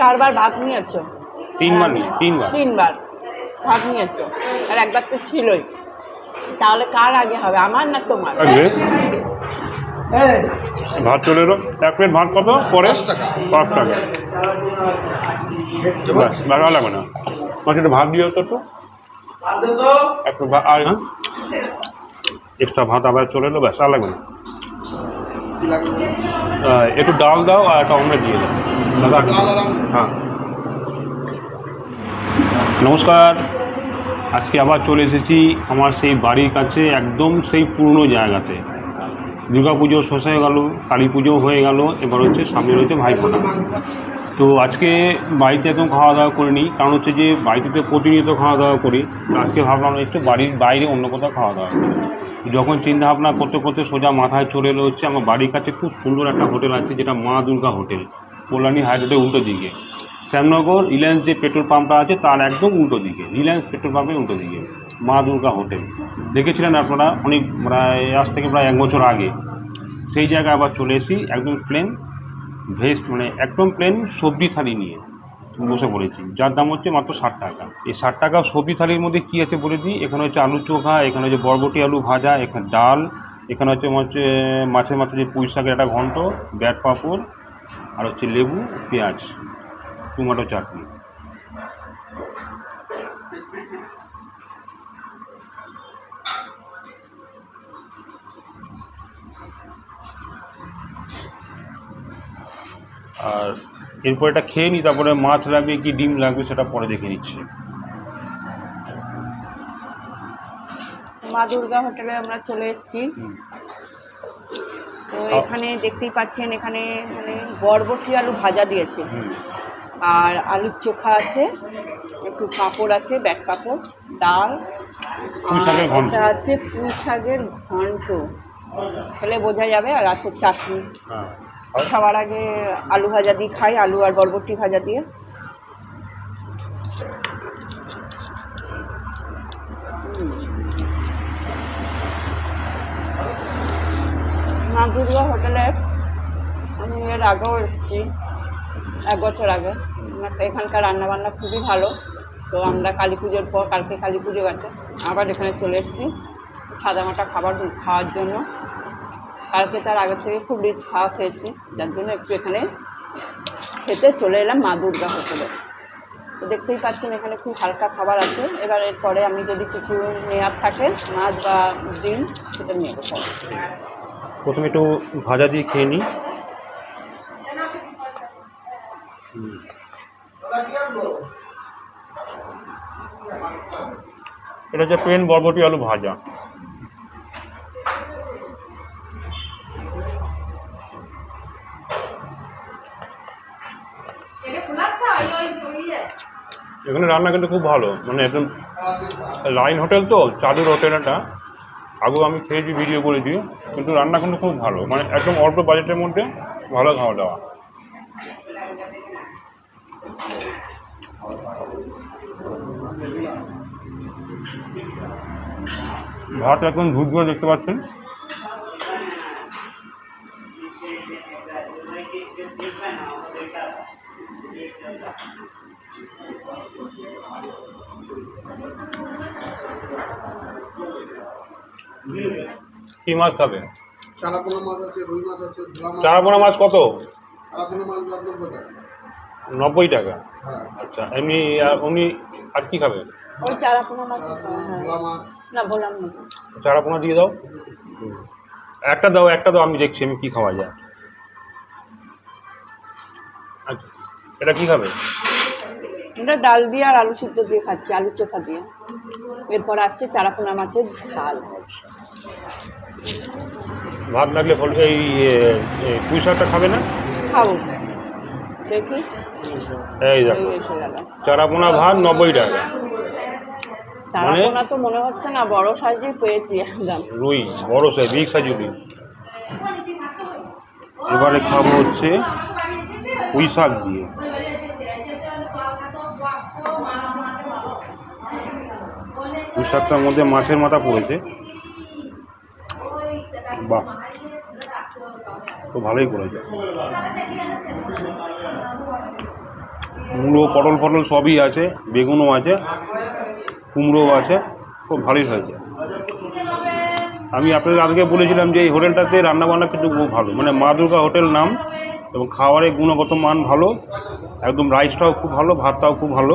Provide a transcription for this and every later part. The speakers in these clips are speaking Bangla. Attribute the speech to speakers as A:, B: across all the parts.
A: চারবার ভাত নিয়েছো?
B: তিনবার নিয়ে তিনবার।
A: তিনবার ভাত নিয়েছো আর একবার তো ছিলই। তাহলে কার আগে হবে আমার না তোমার?
B: ভাত চলে এলো। এক প্লেট ভাত কত? পরে?
C: পাঁচ টাকা।
B: লাগা লাগবে না। মাছ একটু ভাত দিয়ে তো? একটু একটু আর হ্যাঁ। এক্সট্রা ভাত আবার চলে এলো ব্যাস আর লাগবে না। একটু ডাল দাও আর একটা অমলেট দিয়ে দাও। দাদা। হ্যাঁ। নমস্কার। আজকে আবার চলে এসেছি আমার সেই বাড়ির কাছে একদম সেই পুরনো জায়গাতে। দুর্গা পুজো শেষ হয়ে গেল কালী পুজো হয়ে গেল এবার হচ্ছে সামনে রয়েছে ভাইফোঁটা তো আজকে বাড়িতে একদম খাওয়া দাওয়া করিনি। কারণ হচ্ছে যে বাড়িতে তো প্রতিনিয়ত খাওয়া দাওয়া করি আজকে ভাবলাম একটু বাড়ির বাইরে অন্য কোথাও খাওয়া দাওয়া করি। যখন চিন্তা ভাবনা করতে করতে সোজা মাথায় চলে এলো হচ্ছে আমার বাড়ির কাছে খুব সুন্দর একটা হোটেল আছে, যেটা মা দুর্গা হোটেল, কল্যাণী হাইরোডের উল্টো দিকে। শ্যামনগর, রিলায়েন্স যে পেট্রোল পাম্পটা আছে, তার একদম উল্টো দিকে। রিলায়েন্স পেট্রোল পাম্পের উল্টো দিকে, মা দুর্গা হোটেল। দেখেছিলেন আপনারা অনেক প্রায়, আজ থেকে প্রায় এক বছর আগে। সেই জায়গায় আবার চলে এসেছি, একদম প্লেন ভেজ মানে একদম প্লেন সবজি থালি নিয়ে বসে পড়েছি। যার দাম হচ্ছে মাত্র ষাট টাকা। এই ষাট টাকা সবজি থালির মধ্যে কী আছে বলে দিই? এখানে হচ্ছে আলু চোখা, এখানে হচ্ছে বরবটি আলু ভাজা, এখানে ডাল, এখানে হচ্ছে হচ্ছে, মাছের মাথা যে পুঁই শাকের একটা ঘন্ট, ব্যাট পাঁপড়, আর হচ্ছে লেবু, পেঁয়াজ, টমেটো চাটনি। আর এরপর এটা খেয়ে নিই তারপরে মাছ লাগবে কি ডিম লাগবে সেটা পরে দেখে নিচ্ছি।
A: মা দুর্গা হোটেলে আমরা চলে এসেছি। তো এখানে দেখতেই পাচ্ছেন এখানে মানে বরবটি আলু ভাজা দিয়েছে। আর আলুর চোখা আছে একটু পাঁপড় আছে ব্যাট পাঁপড় ডাল আর
B: ঘন্ট।
A: আছে পুঁই শাকের ঘন্ট। খেলে বোঝা যাবে আর আছে চাটনি।
B: হ্যাঁ।
A: সবার আগে আলু ভাজা দিয়ে খাই, আলু আর বরবটি ভাজা দিয়ে। মা দুর্গা হোটেলে আমি এর আগেও এসেছি, এক বছর আগে। এখানকার রান্নাবান্না খুবই ভালো। তো আমরা কালী পুজোর পর, কালকে কালী পুজো গেছে, আবার এখানে চলে এসেছি, সাদামাটা খাবার খাওয়ার জন্য। কালকে তার আগের থেকে খুব রিচ খাওয়া খেয়েছি যার জন্য একটু এখানে খেতে চলে এলাম মা দুর্গা হোটেলে। তো দেখতেই পাচ্ছেন এখানে খুব হালকা খাবার আছে। এবার এরপরে আমি যদি কিছু নেওয়ার থাকে মাছ বা ডিম সেটা নিয়ে নেব।
B: প্রথমে একটু ভাজা দিয়ে খেয়ে নিই। এটা হচ্ছে প্লেন বরবটি আলু ভাজা। এখানে রান্না কিন্তু খুব ভালো। মানে একদম লাইন হোটেল তো চাদুর হোটেল এটা। আগেও আমি খেয়েছি ভিডিও করেছি, কিন্তু রান্না কিন্তু খুব ভালো। মানে একদম অল্প বাজেটের মধ্যে ভালো খাওয়া দাওয়া। ভাত ধুত করে দেখতে পাচ্ছেন। কি মাছ খাবে?
C: চারাপোনা মাছ আছে রুই মাছ আছে
B: চারাপোনা মাছ কত?
C: চারাপোনা মাছ
B: নব্বই টাকা?
C: হ্যাঁ।
B: আচ্ছা এমনি আর উনি আর কি খাবে?
A: ওই চারাপোনা মাছ
C: চারাপোনা
A: হ্যাঁ
C: ঝোলা মাছ।
A: না।
B: চারাপোনা দিয়ে দাও। একটা দাও একটা দাও আমি দেখছি আমি কি খাওয়া যায়। আচ্ছা এটা কি খাবে?
A: এটা ডাল দিয়ে আর আলু সিদ্ধ দিয়ে খাচ্ছি আলু চোখা দিয়ে। এরপর আসছে চারাপোনা মাছের ঝাল।
B: ভাত লাগলে এই এ, এ, পুঁই শাকটা খাবে না?
A: খাব। দেখি।
B: এই দেখো চারাপোনা ভাত নব্বই টাকা।
A: চারাপোনা তো মনে হচ্ছে না বড় পেয়েছি একদম।
B: রুই বড় সাইজ বিগ সাইজ রুই। এবারে খাব হচ্ছে পুঁই শাক দিয়ে। পুঁই শাকটার মধ্যে মাছের মাথা পড়েছে। বাহ, তো ভালোই করেছে। মূলো পটল ফটল সবই আছে, বেগুনও আছে, কুমড়োও আছে, খুব ভালোই হয়েছে। আমি আপনাদের আজকে বলেছিলাম যে এই হোটেলটাতে রান্নাবান্না কিন্তু খুব ভালো মানে মা দুর্গা হোটেল নাম এবং খাবারের গুণগত মান ভালো, একদম রাইসটাও খুব ভালো, ভাতটাও খুব ভালো।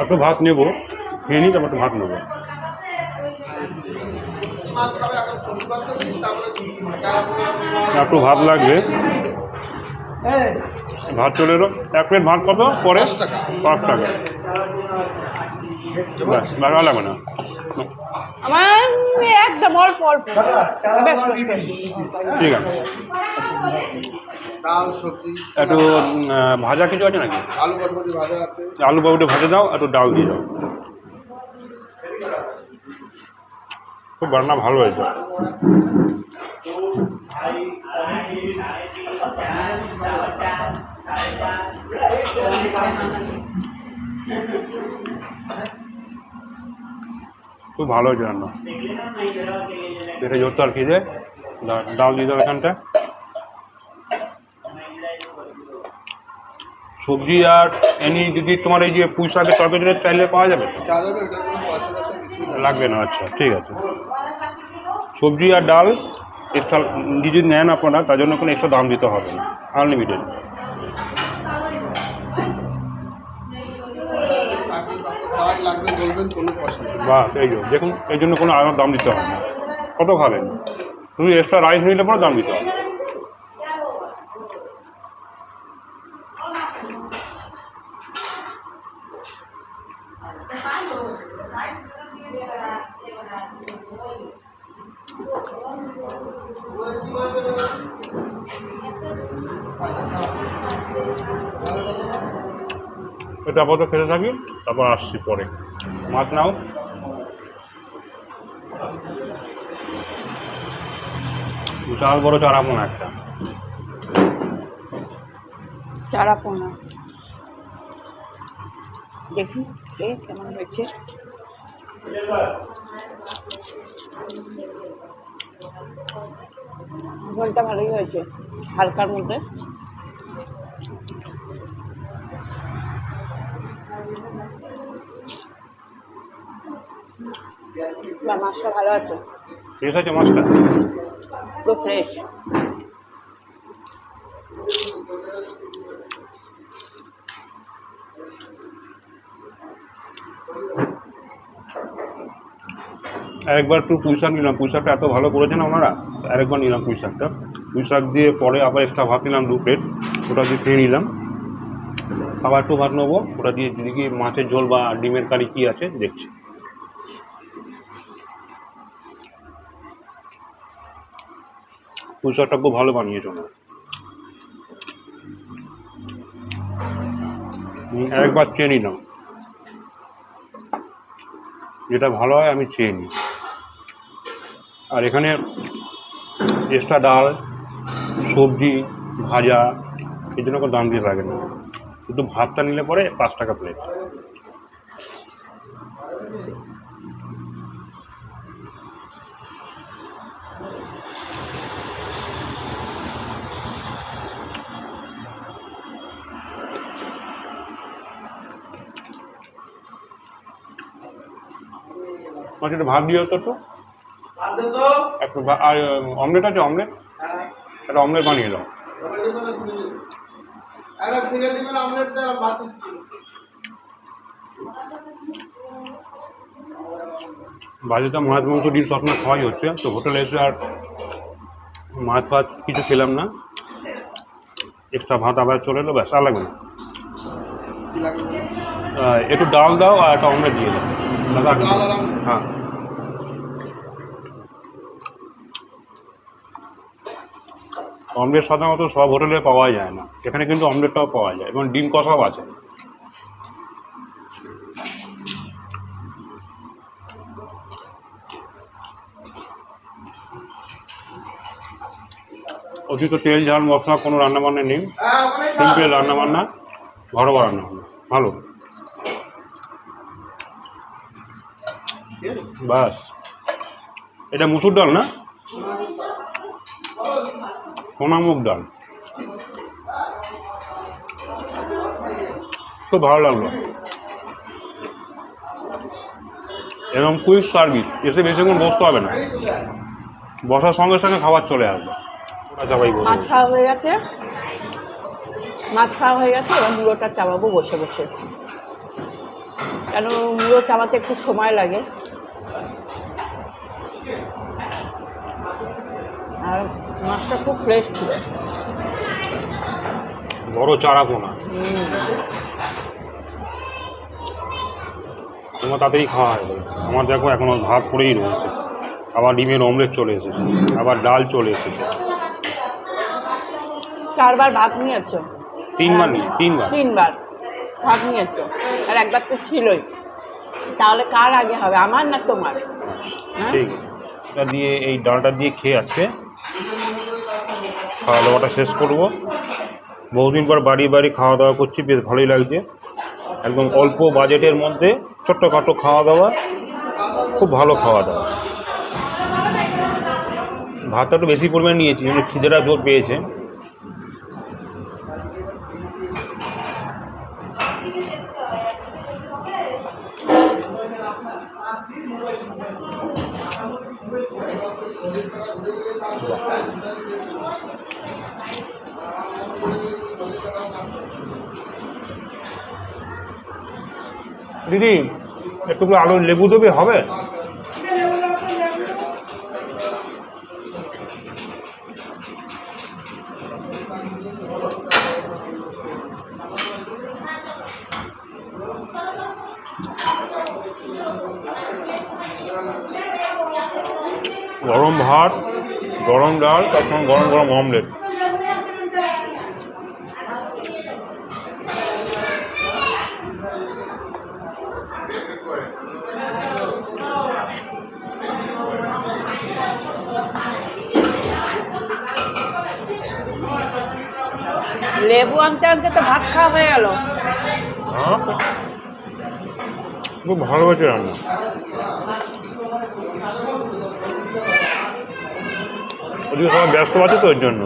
B: একটু ভাত নেব খেয়ে নিই তারপর একটু ভাত নেব একটু ভাত লাগবে ভাত চলে এলো এক প্লেট ভাত কত পরে
C: পাঁচ টাকা।
B: লাগা লাগবে না
A: আমার একদম অল্প অল্প।
B: ঠিক আছে।
C: ডাল সবজি।
B: একটু ভাজা কিছু আছে নাকি?
C: আলু বটবটি ভাজা আছে।
B: আলু বাবুটা ভাজা দাও একটু ডাল দিয়ে দাও। খুব রান্না ভালো হয়েছে। খুব ভালো হয়েছে রান্না। পেটে জোরতো আর খিদে ডা- ডাল দিয়ে দাও এখানটা। সবজি আর এনি যদি তোমার এই যে পুঁই শাকের তরকারিটা চাইলে পাওয়া যাবে? লাগবে না আচ্ছা ঠিক আছে। সবজি আর ডাল এক্সট্রা যদি নেন আপনারা, তার জন্য কোনো এক্সট্রা দাম দিতে হবে না আনলিমিটেড
C: যারাই লাগবে বলবেন কোনো পয়সা নেই
B: বা এই জন্য দেখুন এই জন্য কোনো আলাদা দাম দিতে হবে না। কত খাবেন? তুমি এক্সট্রা রাইস নিলে পরে দাম দিতে হবে। এটা আপাতত খেতে থাকি, তারপর আসছি পরে। মাছ নাও। বিশাল বড় চারা মনে একটা।
A: চারা পোনা দেখি কে কেমন হয়েছে। ঝোলটা ভালোই হয়েছে, হালকার মধ্যে। বা মাছটা ভালো আছে?
B: ফ্রেশ আছে মাছটা?
A: পুরো ফ্রেশ
B: আরেকবার একটু পুঁই শাক নিলাম। পুঁই শাকটা এত ভালো করেছেন ওনারা আরেকবার নিলাম পুঁই শাকটা। পুঁই শাক দিয়ে পরে আবার এক্সট্রা ভাত নিলাম দু প্লেট ওটা দিয়ে খেয়ে নিলাম। আবার একটু ভাত নেব। ওটা দিয়ে যদি কি মাছের ঝোল বা ডিমের কারি কী আছে দেখছি। পুঁই খুব ভালো বানিয়েছে হুম, আরেকবার চেয়ে নিলাম যেটা ভালো হয় আমি চেয়ে নিই। আর এখানে এক্সট্রা ডাল সবজি ভাজা এই জন্য কোনো দাম দিয়ে লাগে না। শুধু ভাতটা নিলে পরে পাঁচ টাকা প্লেট মাছ একটু ভাত দিও তো। একটু
C: তো?
B: একটু আর অমলেট আছে অমলেট?
C: হ্যাঁ।
B: একটা অমলেট বানিয়ে দাও। বাড়িতে মাছ মাংস ডিম সবসময় খাওয়াই হচ্ছে তো হোটেলে এসে আর মাছ ফাছ কিছু খেলাম না। এক্সট্রা ভাত আবার চলে এলো ব্যাস আর লাগবে না। একটু ডাল দাও আর একটা অমলেট দিয়ে দাও।
C: আর আমলেট?
B: হ্যাঁ অমলেট সাধারণত সব হোটেলে পাওয়া যায় না। এখানে কিন্তু অমলেটটাও পাওয়া যায় এবং ডিম কষাও আছে। অতিরিক্ত তেল ঝাল মশলা কোনো রান্নাবান্না নেই।
C: হ্যাঁ
B: সিম্পল রান্নাবান্না ঘরোয়া রান্নাবান্না। ভালো। বাস। এটা মুসুর ডাল না? সোনামুখ ডাল। খুব ভালো লাগল। এরকম কুইক সার্ভিস এসে বেশিক্ষণ বসতে হবে না। বসার সঙ্গে সঙ্গে খাবার চলে আসবে। ওটা চাপাই
A: মাছ খাওয়া হয়ে গেছে। মাছ খাওয়া হয়ে গেছে, এবার মুড়োটা চাবাবো বসে বসে। কেন মুড়ো চাবাতে একটু সময় লাগে। আর মাছটা খুব ফ্রেশ ছিল।
B: বড় চারা পোনা। তোমার তাড়াতাড়ি খাওয়া হয় আমার দেখো এখনও ভাত করেই রয়েছে। আবার ডিমের অমলেট চলে এসেছে। আবার ডাল চলে এসেছে।
A: চারবার ভাত নিয়েছো?
B: তিনবার নিয়ে তিনবার।
A: তিনবার ভাত নিয়েছো? আর একবার তো ছিলই। তাহলে কার আগে হবে? আমার না তোমার? হ্যাঁ
B: ঠিক। আছে। এটা দিয়ে এই ডালটা দিয়ে খেয়ে আজকে খাওয়া দাওয়াটা শেষ করব। বহুদিন পর বাড়ি বাড়ি খাওয়া দাওয়া করছি, বেশ ভালোই লাগছে। একদম অল্প বাজেটের মধ্যে ছোট্টখাটো খাওয়া দাওয়া, খুব ভালো খাওয়া দাওয়া। ভাতটা একটু বেশি পরিমাণে নিয়েছি কিন্তু খিদেটা জোর পেয়েছে। দিদি, একটু আলু লেবু দেবে, হবে? গরম ভাত, গরম ডাল, তার সঙ্গে গরম গরম অমলেট।
A: লেবু আনতে আনতে তো ভাত খাওয়া হয়ে গেল।
B: হ্যাঁ? খুব ভালো হয়েছে রান্না ব্যস্ত আছে তো ওর জন্য।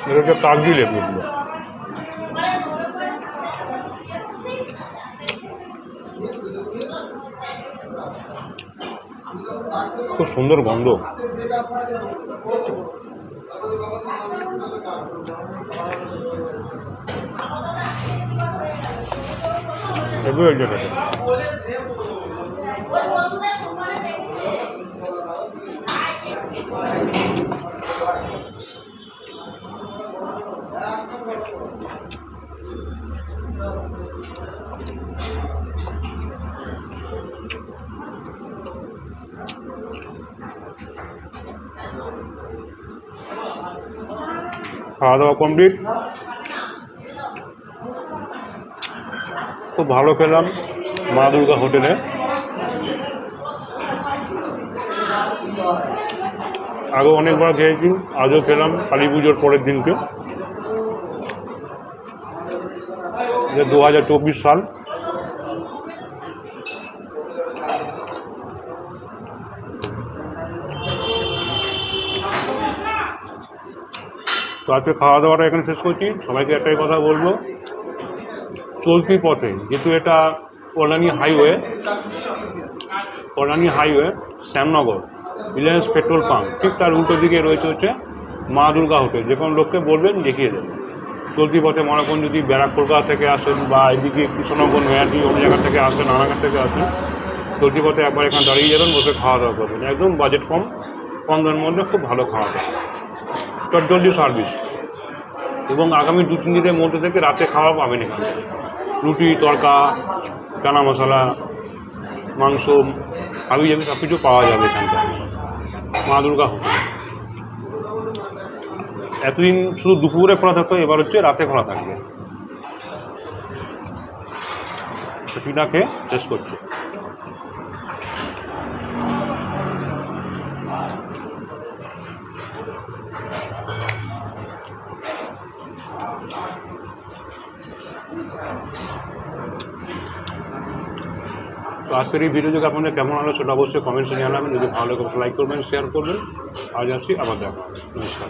B: এটা হচ্ছে কাগজি লেবুগুলো খুব সুন্দর গন্ধ। লেবু এক খাওয়া দাওয়া কমপ্লিট খুব ভালো খেলাম মা দুর্গা হোটেলে। আগে অনেকবার খেয়েছি, আজও খেলাম কালী পুজোর পরের দিনকে। দু হাজার চব্বিশ সাল। তো আজকে খাওয়া দাওয়াটা এখানে শেষ করছি। সবাইকে একটাই কথা বলব, চলতি পথে, যেহেতু এটা Kalyani highway Kalyani highway, Shyamnagar Reliance petrol pump ঠিক তার উল্টো দিকে রয়েছে হচ্ছে মা দুর্গা হোটেল, যে কোনো লোককে বলবেন, দেখিয়ে দেবেন। চলতি পথে মনে করুন যদি ব্যারাক কলকাতা থেকে আসেন বা এদিকে কৃষ্ণনগর নয়াদি অন্য জায়গা থেকে আসেন নানাঘাট থেকে আসেন, চলতি পথে একবার এখানে দাঁড়িয়ে যাবেন, বসে খাওয়া দাওয়া করবেন। একদম বাজেট কম কম দামের মধ্যে খুব ভালো খাওয়া দাওয়া। চটজলদি সার্ভিস। এবং আগামী দু, তিন দিনের মধ্যে থেকে রাতে খাওয়া পাবেন এখানে। রুটি, তড়কা, চানা মশলা, মাংস হাবি জাবি সব কিছু পাওয়া যাবে এখানটায় মা দুর্গা হোটেল। এতদিন শুধু দুপুরে খোলা থাকতো, এবার হচ্ছে রাতে খোলা থাকবে। সেটিটা খেয়ে শেষ করছে। আজকের এই ভিডিও যদি আপনাদের কেমন হলো সেটা অবশ্যই কমেন্টসে জানাবেন। যদি ভালো লাগে লাইক করবেন শেয়ার করবেন। আজ আসছি, আবার দেখা নমস্কার।